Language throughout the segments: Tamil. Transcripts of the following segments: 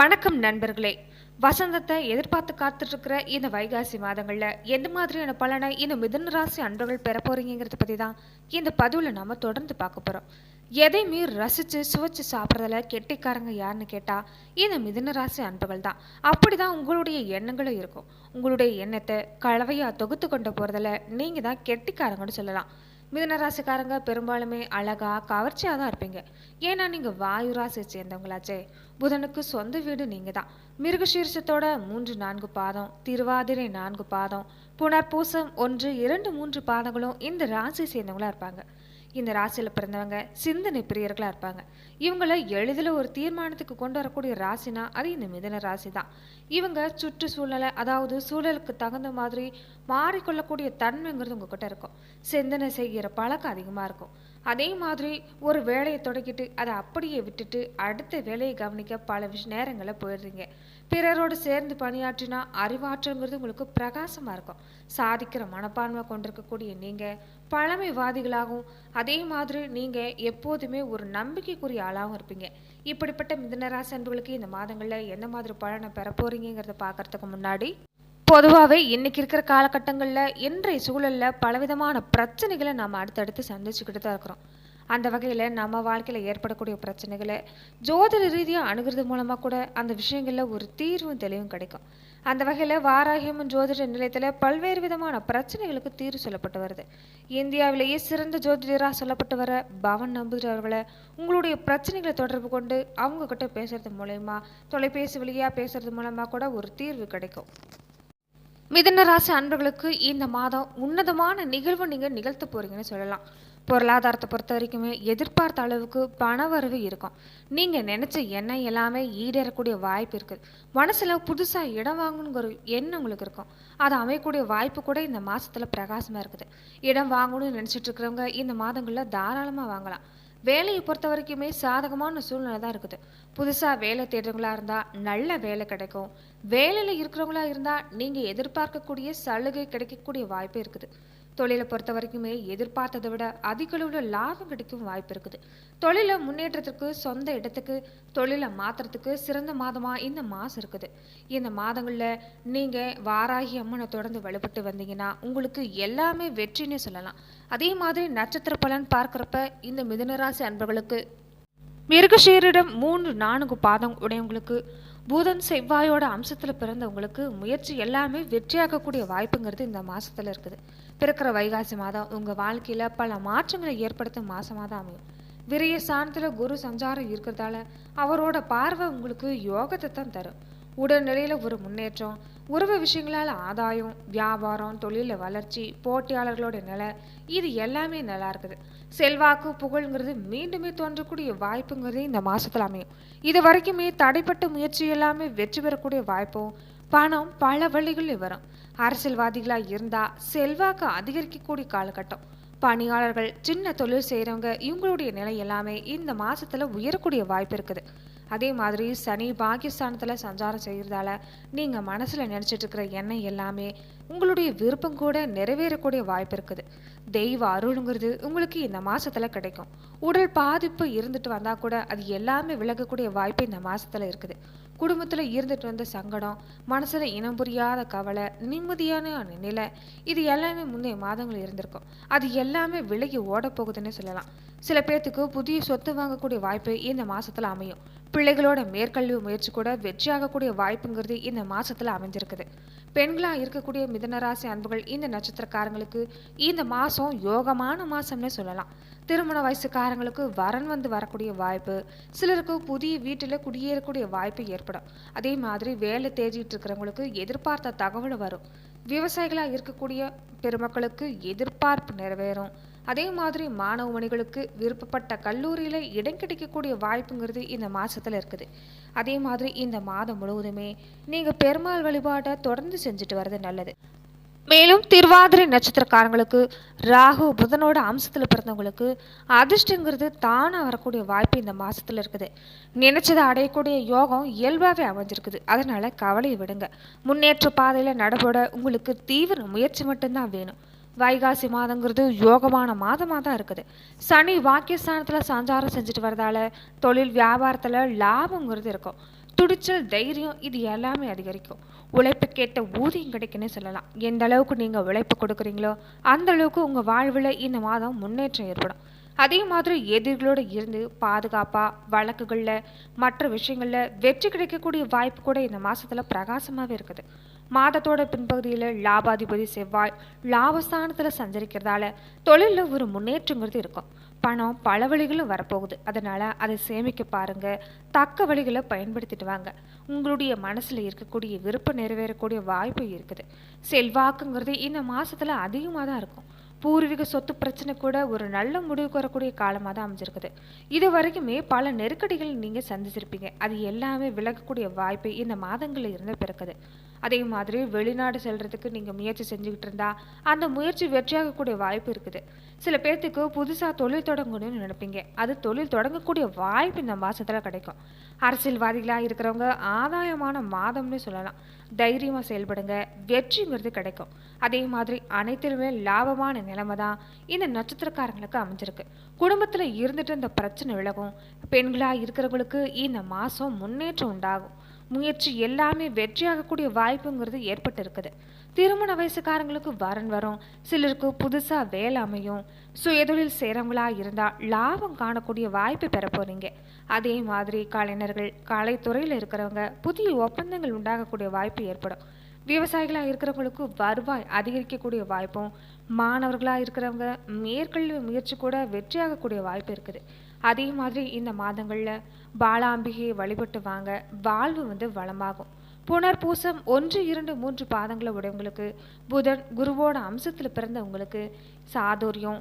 வணக்கம் நண்பர்களே. வசந்தத்தை எதிர்பார்த்து காத்துட்ருக்கிற இந்த வைகாசி மாதங்களில் எந்த மாதிரியான பலனை இந்த மிதன ராசி அன்பர்கள் பெற போகிறீங்கிறத பற்றி தான் இந்த பதிவில் நாம் தொடர்ந்து பார்க்க போகிறோம் எதையுமே ரசித்து சுவைச்சு சாப்பிட்றதுல கெட்டிக்காரங்க யாருன்னு கேட்டால் இந்த மிதன ராசி அன்பர்கள் தான். அப்படிதான் உங்களுடைய எண்ணங்களும் இருக்கும். உங்களுடைய எண்ணத்தை கலவையாக தொகுத்து கொண்டு போகிறதில் நீங்கள் தான் கெட்டிக்காரங்கன்னு சொல்லலாம். மிதனராசிக்காரங்க பெரும்பாலுமே அழகா கவர்ச்சியாக தான் இருப்பீங்க. ஏன்னா நீங்கள் வாயு ராசியை சேர்ந்தவங்களாச்சே. புதனுக்கு சொந்த வீடு நீங்கள் தான் மிருகசீர்ஷத்தோட மூன்று நான்கு பாதம் திருவாதிரை நான்கு பாதம் புனர்பூசம் ஒன்று இரண்டு மூன்று பாதங்களும் இந்த ராசியை சேர்ந்தவங்களா இருப்பாங்க. இந்த ராசியில் பிறந்தவங்க சிந்தனை பிரியர்களாக இருப்பாங்க. இவங்கள எளிதில் ஒரு தீர்மானத்துக்கு கொண்டு வரக்கூடிய ராசினா அது இந்த மிதன ராசி தான் இவங்க சுற்றுச்சூழலை அதாவது சூழலுக்கு தகுந்த மாதிரி மாறிக்கொள்ளக்கூடிய தன்மைங்கிறது உங்ககிட்ட இருக்கும். சிந்தனை செய்கிற பழக்கம் அதிகமாக இருக்கும். அதே மாதிரி ஒரு வேலையை தொடங்கிட்டு அதை அப்படியே விட்டுட்டு அடுத்த வேலையை கவனிக்க பல விஷ நேரங்களில் போயிடுறீங்க. பிறரோடு சேர்ந்து பணியாற்றினா அறிவாற்றல்ங்கிறது உங்களுக்கு பிரகாசமாக இருக்கும். சாதிக்கிற மனப்பான்மை கொண்டிருக்கக்கூடிய நீங்கள் பழமைவாதிகளாகவும் அதே மாதிரி நீங்கள் எப்போதுமே ஒரு நம்பிக்கைக்குரிய ஆளாகவும் இருப்பீங்க. இப்படிப்பட்ட மிதனராசி அன்புகளுக்கு இந்த மாதங்களில் எந்த மாதிரி பலனை பெற போகிறீங்கிறத பார்க்கறதுக்கு முன்னாடி பொதுவாகவே இன்றைக்கி இருக்கிற காலகட்டங்களில் இன்றைய சூழலில் பலவிதமான பிரச்சனைகளை நாம் அடுத்தடுத்து சந்திச்சுக்கிட்டு தான் இருக்கிறோம். அந்த வகையில் நம்ம வாழ்க்கையில் ஏற்படக்கூடிய பிரச்சனைகளை ஜோதிட ரீதியாக அணுகிறது மூலமாக கூட அந்த விஷயங்களில் ஒரு தீர்வும் தெளிவும் கிடைக்கும். அந்த வகையில் வாராகியமும் ஜோதிட நிலையத்தில் பல்வேறு விதமான பிரச்சனைகளுக்கு தீர்வு சொல்லப்பட்டு வருது. இந்தியாவிலேயே சிறந்த ஜோதிடராக சொல்லப்பட்டு வர பவன் நம்பூதிரி அவர்களை உங்களுடைய பிரச்சனைகளை தொடர்பு கொண்டு அவங்கக்கிட்ட பேசுகிறது பேசுறது மூலயமா தொலைபேசி வழியாக பேசுறது மூலமாக கூட ஒரு தீர்வு கிடைக்கும். மிதனராசி அன்பர்களுக்கு இந்த மாதம் உன்னதமான நிகழ்வு நீங்கள் நிகழ்த்த போறீங்கன்னு சொல்லலாம். பொருளாதாரத்தை பொறுத்த வரைக்குமே எதிர்பார்த்த அளவுக்கு பண வரவு இருக்கும். நீங்கள் நினச்ச எண்ணம் எல்லாமே ஈடேறக்கூடிய வாய்ப்பு இருக்குது மனசில் புதுசாக இடம் வாங்கணுங்கிற எண்ணம் உங்களுக்கு இருக்கும். அது அமையக்கூடிய வாய்ப்பு கூட இந்த மாதத்தில் பிரகாசமாக இருக்குது. இடம் வாங்கணும்னு நினச்சிட்டு இருக்கிறவங்க இந்த மாதங்களில் தாராளமாக வாங்கலாம். வேலையை பொறுத்த வரைக்குமே சாதகமான சூழ்நிலை தான் இருக்குது. புதுசாக வேலை தேடுறவங்களா இருந்தால் நல்ல வேலை கிடைக்கும். வேலையில் இருக்கிறவங்களா இருந்தால் நீங்கள் எதிர்பார்க்கக்கூடிய சலுகை கிடைக்கக்கூடிய வாய்ப்பு இருக்குது. தொழிலை பொறுத்த வரைக்குமே எதிர்பார்த்ததை விட அதிக அளவில் லாபம் கிடைக்கும் வாய்ப்பு இருக்குது. தொழிலை முன்னேற்றத்துக்கு சொந்த இடத்துக்கு தொழிலை மாற்றுறதுக்கு சிறந்த மாதமாக இந்த மாதம் இருக்குது. இந்த மாதங்களில் நீங்கள் வாராகி அம்மனை தொடர்ந்து வழிபட்டு வந்தீங்கன்னா உங்களுக்கு எல்லாமே வெற்றின்னு சொல்லலாம். அதே மாதிரி நட்சத்திர பலன் பார்க்குறப்ப இந்த மிதுனராசி அன்பர்களுக்கு மிருகஷீரிடம் மூன்று நான்கு பாதம் உடையவங்களுக்கு பூதன் செவ்வாயோட அம்சத்தில் பிறந்தவங்களுக்கு முயற்சி எல்லாமே வெற்றியாகக்கூடிய வாய்ப்புங்கிறது இந்த மாசத்துல இருக்குது. பிறக்கிற வைகாசி மாதம் உங்கள் வாழ்க்கையில் பல மாற்றங்களை ஏற்படுத்தும் மாதமாக தான் அமையும். விரைய சாணத்தில் குரு சஞ்சாரம் இருக்கிறதால அவரோட பார்வை உங்களுக்கு யோகத்தை தான் தரும். உடல்நிலையில் ஒரு முன்னேற்றம் உறவு விஷயங்களால் ஆதாயம் வியாபாரம் தொழிலில் வளர்ச்சி போட்டியாளர்களோட நிலை இது எல்லாமே நல்லா இருக்குது. செல்வாக்கு புகழ்ங்கிறது மீண்டுமே தோன்றக்கூடிய வாய்ப்புங்கிறது இந்த மாதத்தில் அமையும். இது வரைக்குமே தடைப்பட்ட முயற்சி எல்லாமே வெற்றி பெறக்கூடிய வாய்ப்பும் பணம் பல வழிகளில் வரும். அரசியல்வாதிகளாக இருந்தால் செல்வாக்கு அதிகரிக்கக்கூடிய காலகட்டம். பணியாளர்கள் சின்ன தொழில் செய்கிறவங்க இவங்களுடைய நிலை எல்லாமே இந்த மாசத்துல உயரக்கூடிய வாய்ப்பு இருக்குது. அதே மாதிரி சனி பாகிஸ்தானத்தில் சஞ்சாரம் செய்கிறதால நீங்கள் மனசில் நினச்சிட்டு இருக்கிற எண்ணம் எல்லாமே உங்களுடைய விருப்பம் கூட நிறைவேறக்கூடிய வாய்ப்பு இருக்குது. தெய்வ அருளுங்கிறது உங்களுக்கு இந்த மாசத்துல கிடைக்கும். உடல் பாதிப்பு இருந்துட்டு வந்தால் கூட அது எல்லாமே விலகக்கூடிய வாய்ப்பு இந்த மாசத்துல இருக்குது. குடும்பத்தில் இருந்துட்டு வந்த சங்கடம் மனசில் இனம் புரியாத கவலை நிம்மதியான நிலை இது எல்லாமே முந்தைய மாதங்கள் இருந்திருக்கும். அது எல்லாமே விலகி ஓட போகுதுன்னு சொல்லலாம். சில பேர்த்துக்கு புதிய சொத்து வாங்கக்கூடிய வாய்ப்பு இந்த மாசத்துல அமையும். பிள்ளைகளோட மேற்கல்வி முயற்சி கூட வெற்றியாகக்கூடிய வாய்ப்புங்கிறது இந்த மாசத்துல அமைஞ்சிருக்குது. பெண்களா இருக்கக்கூடிய மிதனராசி அன்புகள் இந்த நட்சத்திரக்காரங்களுக்கு இந்த மாசம் யோகமான மாசம்னு சொல்லலாம். திருமண வயசுக்காரங்களுக்கு வரன் வந்து வரக்கூடிய வாய்ப்பு சிலருக்கு புதிய வீட்டில் குடியேறக்கூடிய வாய்ப்பு ஏற்படும். அதே மாதிரி வேலை தேடிட்டு இருக்கிறவங்களுக்கு எதிர்பார்த்த தகவல் வரும். விவசாயிகளாக இருக்கக்கூடிய பெருமக்களுக்கு எதிர்பார்ப்பு நிறைவேறும். அதே மாதிரி மாணவ மணிகளுக்கு விருப்பப்பட்ட கல்லூரியில் இடம் கிடைக்கக்கூடிய வாய்ப்புங்கிறது இந்த மாதத்தில் இருக்குது. அதே மாதிரி இந்த மாதம் முழுவதுமே நீங்கள் பெருமாள் வழிபாட்டை தொடர்ந்து செஞ்சுட்டு வர்றது நல்லது. மேலும் திருவாதிரை நட்சத்திரக்காரங்களுக்கு ராகு புதனோட அம்சத்தில் பிறந்தவங்களுக்கு அதிர்ஷ்டங்கிறது தானாக வரக்கூடிய வாய்ப்பு இந்த மாதத்தில் இருக்குது. நினைச்சதை அடையக்கூடிய யோகம் இயல்பாகவே அமைஞ்சிருக்குது. அதனால் கவலையை விடுங்க. முன்னேற்ற பாதையில் நடபட உங்களுக்கு தீவிர முயற்சி மட்டும்தான் வேணும். வைகாசி மாதங்கிறது யோகமான மாதமாக தான் இருக்குது. சனி வாக்கியஸ்தானத்தில் சஞ்சாரம் செஞ்சுட்டு வரதால தொழில் வியாபாரத்தில் லாபங்கிறது இருக்கும். துடிச்சல் தைரியம் இது எல்லாமே அதிகரிக்கும். உழைப்புக்கேற்ற ஊதியம் கிடைக்குன்னு சொல்லலாம். எந்த அளவுக்கு நீங்கள் உழைப்பு கொடுக்குறீங்களோ அந்த அளவுக்கு உங்கள் வாழ்வில் இந்த மாதம் முன்னேற்றம் ஏற்படும். அதே மாதிரி எதிரிகளோடு இருந்து பாதுகாப்பாக வழக்குகளில் மற்ற விஷயங்களில் வெற்றி கிடைக்கக்கூடிய வாய்ப்பு கூட இந்த மாதத்தில் பிரகாசமாகவே இருக்குது. மாதத்தோட பின்பகுதியில் லாபாதிபதி செவ்வாய் லாபஸ்தானத்தில் சஞ்சரிக்கிறதால தொழிலில் ஒரு முன்னேற்றங்கிறது இருக்கும். பணம் பல வழிகளும் வரப்போகுது. அதனால் அதை சேமிக்க பாருங்கள் தக்க வழிகளை பயன்படுத்திட்டு வாங்க. உங்களுடைய மனசில் இருக்கக்கூடிய விருப்பம் நிறைவேறக்கூடிய வாய்ப்பு இருக்குது. செல்வாக்குங்கிறது இந்த மாதத்தில் அதிகமாக தான் இருக்கும். பூர்வீக சொத்து பிரச்சனை கூட ஒரு நல்ல முடிவுக்கு வரக்கூடிய காலமாக தான் அமைஞ்சிருக்குது. இது வரைக்குமே பல நெருக்கடிகள் நீங்கள் சந்திச்சிருப்பீங்க. அது எல்லாமே விலகக்கூடிய வாய்ப்பு இந்த மாதங்களில் இருந்து பிறக்குது. அதே மாதிரி வெளிநாடு செல்றதுக்கு நீங்கள் முயற்சி செஞ்சுக்கிட்டு இருந்தா அந்த முயற்சி வெற்றியாகக்கூடிய வாய்ப்பு இருக்குது. சில பேர்த்துக்கு புதுசாக தொழில் தொடங்கணும்னு நினைப்பீங்க. அது தொழில் தொடங்கக்கூடிய வாய்ப்பு இந்த மாதத்தில் கிடைக்கும். அரசியல்வாதிகளாக இருக்கிறவங்க ஆதாயமான மாதம்னு சொல்லலாம். தைரியமாக செயல்படுங்க. வெற்றிங்கிறது கிடைக்கும். அதே மாதிரி அனைத்திலுமே லாபமான நிலைமை தான் இந்த நட்சத்திரக்காரங்களுக்கு அமைஞ்சிருக்கு. குடும்பத்தில் இருந்துட்டு இந்த பிரச்சனை விலகும். பெண்களாக இருக்கிறவங்களுக்கு இந்த மாதம் முன்னேற்றம் உண்டாகும். முயற்சி எல்லாமே வெற்றியாகக்கூடிய வாய்ப்புங்கிறது ஏற்பட்டு இருக்குது திருமண வயசுக்காரங்களுக்கு வரன் வரும். சிலருக்கு புதுசாக வேலை அமையும். சுயதொழில் சேரவங்களாக இருந்தால் லாபம் காணக்கூடிய வாய்ப்பு பெற போகிறீங்க அதே மாதிரி கலைஞர்கள் கலைத்துறையில் இருக்கிறவங்க புதிய ஒப்பந்தங்கள் உண்டாகக்கூடிய வாய்ப்பு ஏற்படும். விவசாயிகளாக இருக்கிறவங்களுக்கு வருவாய் அதிகரிக்கக்கூடிய வாய்ப்பும் மாணவர்களாக இருக்கிறவங்க மேற்கல்வி முயற்சி கூட வெற்றியாகக்கூடிய வாய்ப்பு இருக்குது. அதே மாதிரி இந்த மாதங்களில் பாலாம்பிகையை வழிபட்டு வாங்க வாழ்வு வந்து வளமாகும். புனர்பூசம் ஒன்று இரண்டு மூன்று பாதங்களை உடையவங்களுக்கு புதன் குருவோட அம்சத்தில் பிறந்த உங்களுக்கு சாதுரியம்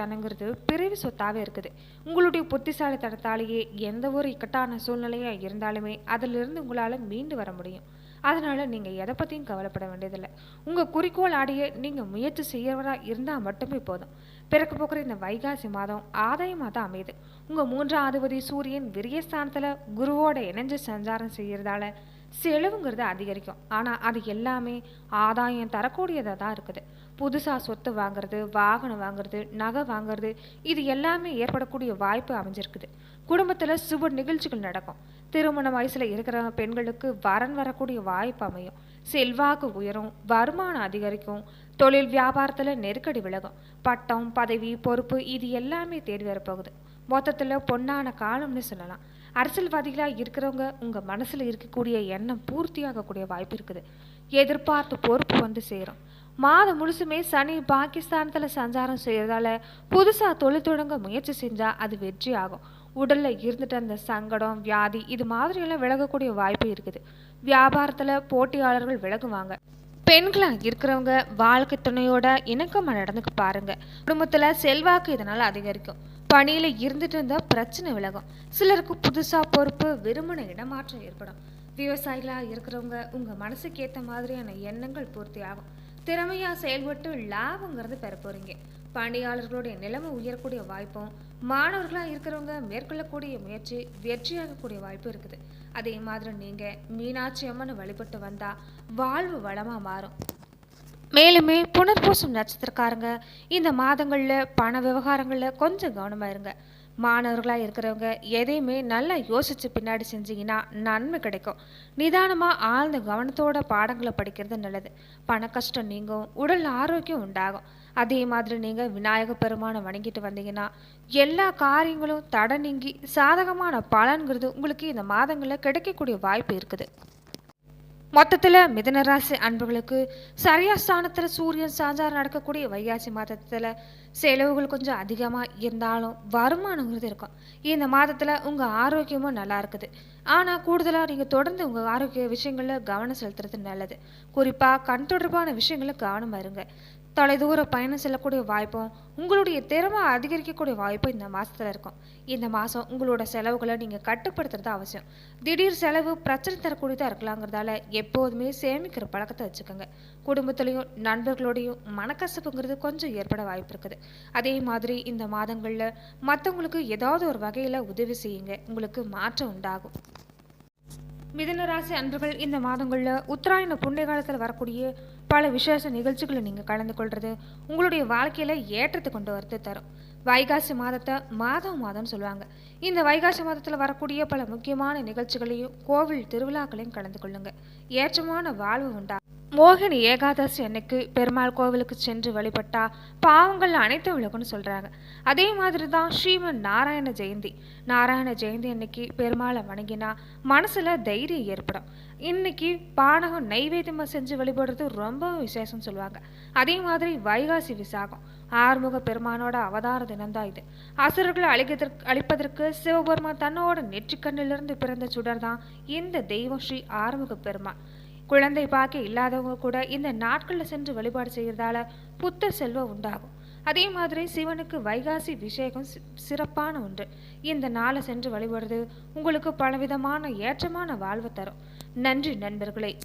தனங்கிறது பிறவி சொத்தாகவே இருக்குது. உங்களுடைய புத்திசாலித்தனத்தாலேயே எந்த ஒரு இக்கட்டான சூழ்நிலையாக இருந்தாலுமே அதிலிருந்து உங்களால் மீண்டு வர முடியும். அதனால் நீங்கள் எதை பற்றியும் கவலைப்பட வேண்டியதில்லை. உங்கள் குறிக்கோள் ஆடிய நீங்கள் முயற்சி செய்யறவராக இருந்தால் மட்டுமே போதும். பிறக்க போக்குற இந்த வைகாசி மாதம் ஆதாயமாக தான் அமையுது. உங்கள் மூன்றாவதுபதி சூரியன் விரியஸ்தானத்தில் குருவோட இணைஞ்சு சஞ்சாரம் செய்கிறதால செலவுங்கிறது அதிகரிக்கும். ஆனால் அது எல்லாமே ஆதாயம் தரக்கூடியதாக தான் இருக்குது. புதுசாக சொத்து வாங்குறது வாகனம் வாங்குறது நகை வாங்குறது இது எல்லாமே ஏற்படக்கூடிய வாய்ப்பு அமைஞ்சிருக்குது. குடும்பத்தில் சுப நிகழ்ச்சிகள் நடக்கும். திருமண வயசில் இருக்கிற பெண்களுக்கு வரன் வரக்கூடிய வாய்ப்பு அமையும். செல்வாக்கு உயரும் வருமானம் அதிகரிக்கும் தொழில் வியாபாரத்தில் நெருக்கடி விலகும். பட்டம் பதவி பொறுப்பு இது எல்லாமே தேடி வரப்போகுது. மொத்தத்தில் பொன்னான காலம்னு சொல்லலாம். அரசியல்வாதிகளாக இருக்கிறவங்க உங்கள் மனசில் இருக்கக்கூடிய எண்ணம் பூர்த்தியாகக்கூடிய வாய்ப்பு இருக்குது. எதிர்பார்த்த பொறுப்பு வந்து சேரும். மாதம் முழுசுமே சனி பாகிஸ்தானத்தில் சஞ்சாரம் செய்கிறதால புதுசாக தொழில் தொடங்க முயற்சி செஞ்சால் அது வெற்றி ஆகும். உடலில் இருந்துட்டு அந்த சங்கடம் வியாதி இது மாதிரியெல்லாம் விலகக்கூடிய வாய்ப்பு இருக்குது. வியாபாரத்தில் போட்டியாளர்கள் விலகுவாங்க. பெண்களாக இருக்கிறவங்க வாழ்க்கை துணையோட இணக்கமாக நடந்துக்க பாருங்க. குடும்பத்தில் செல்வாக்கு இதனால் அதிகரிக்கும். பணியில் இருந்துட்டு இருந்தால் பிரச்சனை விலகும். சிலருக்கு புதுசாக பொறுப்பு விரும்பின இடமாற்றம் ஏற்படும். விவசாயிகளாக இருக்கிறவங்க உங்கள் மனசுக்கு ஏற்ற மாதிரியான எண்ணங்கள் பூர்த்தி ஆகும். திறமையாக செயல்பட்டு லாபங்கிறது பெற போகிறீங்க பணியாளர்களுடைய நிலைமை உயரக்கூடிய வாய்ப்பும் மாணவர்களாக இருக்கிறவங்க மேற்கொள்ளக்கூடிய முயற்சி வெற்றியாகக்கூடிய வாய்ப்பு இருக்குது. அதே மாதிரி நீங்கள் மீனாட்சி அம்மனை வழிபட்டு வந்தால் வாழ்வு வளமாக மாறும். மேலுமே புனர்பூசம் நட்சத்திரக்காரங்க இந்த மாதங்களில் பண விவகாரங்களில் கொஞ்சம் கவனமாக இருங்க. மாணவர்களாக இருக்கிறவங்க எதையுமே நல்லா யோசித்து பின்னாடி செஞ்சீங்கன்னா நன்மை கிடைக்கும். நிதானமாக ஆழ்ந்த கவனத்தோட பாடங்களை படிக்கிறது நல்லது. பண கஷ்டம் நீங்கும் உடல் ஆரோக்கியம் உண்டாகும். அதே மாதிரி நீங்கள் விநாயக பெருமானை வணங்கிட்டு வந்தீங்கன்னா எல்லா காரியங்களும் தடை நீங்கி சாதகமான பலன்கிறது உங்களுக்கு இந்த மாதங்களில் கிடைக்கக்கூடிய வாய்ப்பு இருக்குது. மொத்தத்தில் மிதனராசி அன்புகளுக்கு சரியா ஸ்தானத்தில் சூரியன் சாஞ்சாரம் நடக்கக்கூடிய வைகாசி மாதத்தில் செலவுகள் கொஞ்சம் அதிகமாக இருந்தாலும் வருமானங்கிறது இருக்கும். இந்த மாதத்தில் உங்கள் ஆரோக்கியமும் நல்லா இருக்குது. ஆனால் கூடுதலாக நீங்கள் தொடர்ந்து உங்கள் ஆரோக்கிய விஷயங்களில் கவனம் செலுத்துறது நல்லது. குறிப்பாக கண் தொடர்பான விஷயங்களில் கவனம் இருங்க. தொலைதூர பயணம் செல்லக்கூடிய வாய்ப்பும் உங்களுடைய திறமை அதிகரிக்கக்கூடிய வாய்ப்பும் இந்த மாதத்தில் இருக்கும். இந்த மாதம் உங்களோட செலவுகளை நீங்கள் கட்டுப்படுத்துறது அவசியம். திடீர் செலவு பிரச்சனை தரக்கூடியதாக இருக்கலாங்கிறதால எப்போதுமே சேமிக்கிற பழக்கத்தை வச்சுக்கோங்க. குடும்பத்துலேயும் நண்பர்களோடையும் மனக்கசப்புங்கிறது கொஞ்சம் ஏற்பட வாய்ப்பு இருக்குது. அதே மாதிரி இந்த மாதங்களில் மற்றவங்களுக்கு ஏதாவது ஒரு வகையில் உதவி செய்யுங்க. உங்களுக்கு மாற்றம் உண்டாகும். மிதனராசி அன்றுகள் அன்பர்கள் இந்த மாதங்களில் உத்தராயண புண்ணிய காலத்தில் வரக்கூடிய பல விசேஷ நிகழ்ச்சிகளை நீங்கள் கலந்து கொள்வது உங்களுடைய வாழ்க்கையில் ஏற்றத்தை கொண்டு வரது தரும். வைகாசி மாதத்தை மாதம் மாதம்னு சொல்லுவாங்க. இந்த வைகாசி மாதத்தில் வரக்கூடிய பல முக்கியமான நிகழ்ச்சிகளையும் கோவில் திருவிழாக்களையும் கலந்து கொள்ளுங்கள் ஏற்றமான வாழ்வு உண்டா? மோகினி ஏகாதசி அன்னைக்கு பெருமாள் கோவிலுக்கு சென்று வழிபட்டா பாவங்கள் அனைத்து விலகுன்னு சொல்கிறாங்க அதே மாதிரி தான் ஸ்ரீமன் நாராயண ஜெயந்தி. நாராயண ஜெயந்தி அன்னைக்கு பெருமாளை வணங்கினா மனசில் தைரியம் ஏற்படும். இன்னைக்கு பானகம் நைவேத்தியமாக செஞ்சு வழிபடுறது ரொம்ப விசேஷம் சொல்லுவாங்க. அதே மாதிரி வைகாசி விசாகம். ஆறுமுக பெருமானோட அவதார தினம்தான் இது. அசுரர்களை அழிக்கிறதுக்கு அழிப்பதற்கு சிவபெருமான் தன்னோட நெற்றிக்கண்ணிலிருந்து பிறந்த சுடர் தான் இந்த தெய்வம் ஸ்ரீ ஆறுமுக பெருமான் குழந்தை பாக்கி இல்லாதவங்க கூட இந்த நாட்களில் சென்று வழிபாடு செய்கிறதால புத்த செல்வம் உண்டாகும். அதே மாதிரி சிவனுக்கு வைகாசி விஷேகம் சிறப்பான ஒன்று. இந்த நாளை சென்று வழிபடுறது உங்களுக்கு பலவிதமான ஏற்றமான வாழ்வு தரும். நன்றி நண்பர்களே.